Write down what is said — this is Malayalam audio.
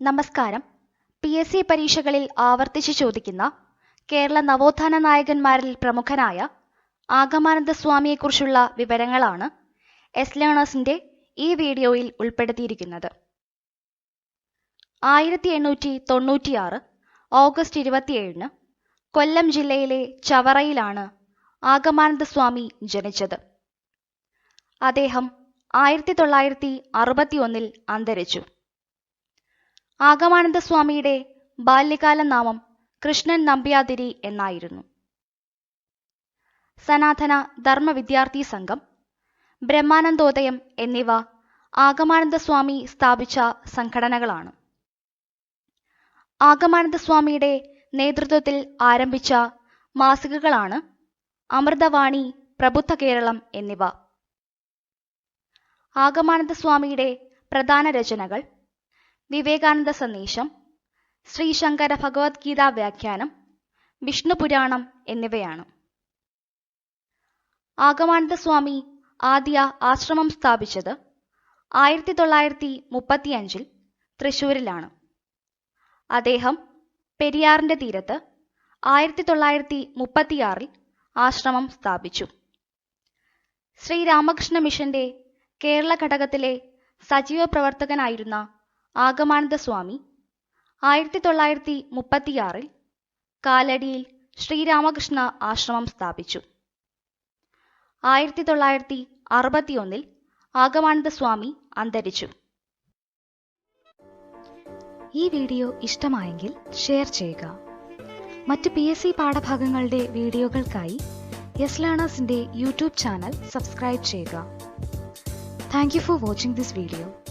നമസ്കാരം. പി എസ് സി പരീക്ഷകളിൽ ആവർത്തിച്ച് ചോദിക്കുന്ന കേരള നവോത്ഥാന നായകന്മാരിൽ പ്രമുഖനായ ആഗമാനന്ദ സ്വാമിയെക്കുറിച്ചുള്ള വിവരങ്ങളാണ് എസ് ലേണേഴ്സിന്റെ ഈ വീഡിയോയിൽ ഉൾപ്പെടുത്തിയിരിക്കുന്നത്. ആയിരത്തി എണ്ണൂറ്റി തൊണ്ണൂറ്റിയാറ് ഓഗസ്റ്റ് ഇരുപത്തിയേഴിന് കൊല്ലം ജില്ലയിലെ ചവറയിലാണ് ആഗമാനന്ദ സ്വാമി ജനിച്ചത്. അദ്ദേഹം ആയിരത്തി തൊള്ളായിരത്തി അറുപത്തിയൊന്നിൽ അന്തരിച്ചു. ആഗമാനന്ദ സ്വാമിയുടെ ബാല്യകാല നാമം കൃഷ്ണൻ നമ്പ്യാതിരി എന്നായിരുന്നു. സനാതന ധർമ്മ വിദ്യാർത്ഥി സംഘം ബ്രഹ്മാനന്ദോദയം എന്നിവ ആഗമാനന്ദ സ്വാമി സ്ഥാപിച്ച സംഘടനകളാണ്. ആഗമാനന്ദ സ്വാമിയുടെ നേതൃത്വത്തിൽ ആരംഭിച്ച മാസികകളാണ് അമൃതവാണി പ്രബുദ്ധ കേരളം എന്നിവ. ആഗമാനന്ദ സ്വാമിയുടെ പ്രധാന രചനകൾ വിവേകാനന്ദ സന്ദേശം ശ്രീശങ്കര ഭഗവത്ഗീത വ്യാഖ്യാനം വിഷ്ണു പുരാണം എന്നിവയാണ്. ആഗമാനന്ദ സ്വാമി ആദ്യ ആശ്രമം സ്ഥാപിച്ചത് ആയിരത്തി തൊള്ളായിരത്തി മുപ്പത്തിയഞ്ചിൽ തൃശൂരിലാണ്. അദ്ദേഹം പെരിയാറിന്റെ തീരത്ത് ആയിരത്തി തൊള്ളായിരത്തി മുപ്പത്തിയാറിൽ ആശ്രമം സ്ഥാപിച്ചു. ശ്രീരാമകൃഷ്ണ മിഷന്റെ കേരള ഘടകത്തിലെ സജീവ പ്രവർത്തകനായിരുന്ന ആഗമാനന്ദ സ്വാമി. ആയിരത്തി തൊള്ളായിരത്തി മുപ്പത്തിയാറിൽ കാലടിയിൽ ശ്രീരാമകൃഷ്ണ ആശ്രമം സ്ഥാപിച്ചു. ആയിരത്തി തൊള്ളായിരത്തി അറുപത്തിയൊന്നിൽ ആഗമാനന്ദ സ്വാമി അന്തരിച്ചു. ഈ വീഡിയോ ഇഷ്ടമായെങ്കിൽ ഷെയർ ചെയ്യുക. മറ്റ് പി എസ് സി പാഠഭാഗങ്ങളുടെ വീഡിയോകൾക്കായി യെസ് ലേണേഴ്സിന്റെ യൂട്യൂബ് ചാനൽ സബ്സ്ക്രൈബ് ചെയ്യുക. Thank you for watching this video.